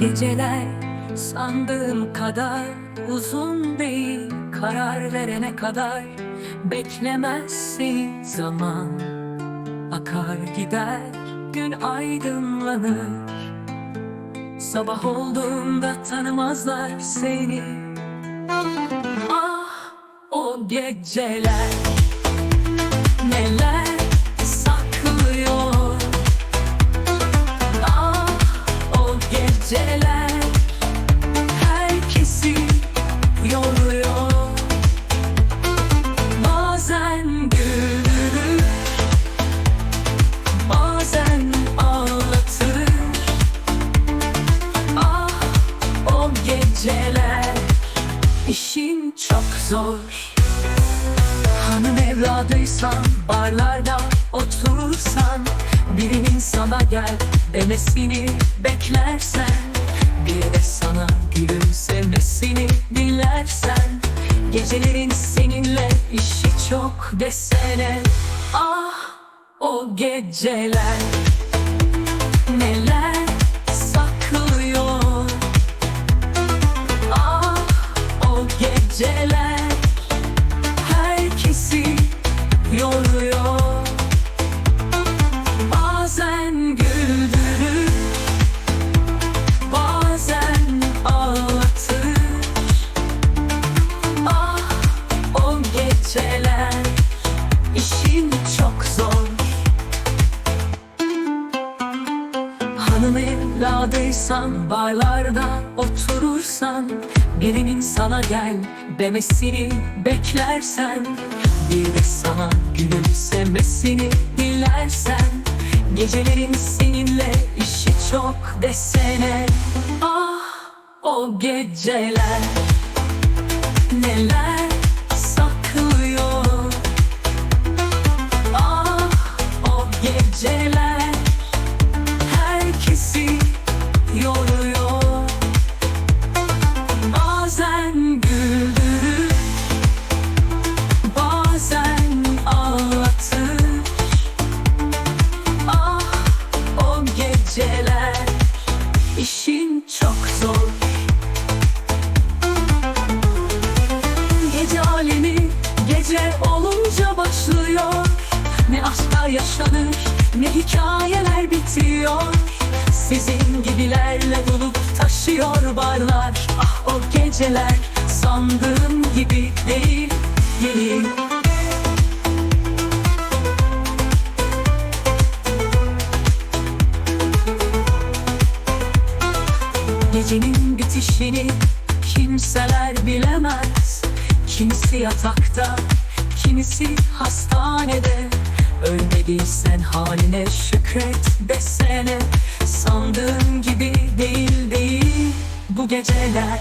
Geceler sandığım kadar uzun değil Karar verene kadar beklemezsin zaman Akar gider gün aydınlanır. Sabah olduğunda tanımazlar seni. Ah o geceler Neler geceler. Herkesi yoruyor. Bazen güldürür Bazen ağlatır. Ah o geceler işin çok zor. Hanım evladıysan barlarda oturursan Birinin sana gel demesini beklersen Bir de sana gülümsemesini dilersen Gecelerin seninle işi çok desene. Ah o geceler Neler saklıyor. Ah o geceler evladıysan barlarda oturursan Birinin sana gel demesini beklersen Bir de sana gülümsemesini dilersen Gecelerin seninle işi çok desene. Ah o geceler işin çok zor. Gece alemi gece olunca başlıyor. Ne aşklar yaşanır ne hikayeler bitiyor. Sizin gibilerle dolup taşıyor barlar. Ah o geceler sandığım gibi değil değil Gecenin bitişini kimseler bilemez. Kimisi yatakta, kimisi hastanede. Ölmediysen haline şükret desene. Sandığın gibi değil değil bu geceler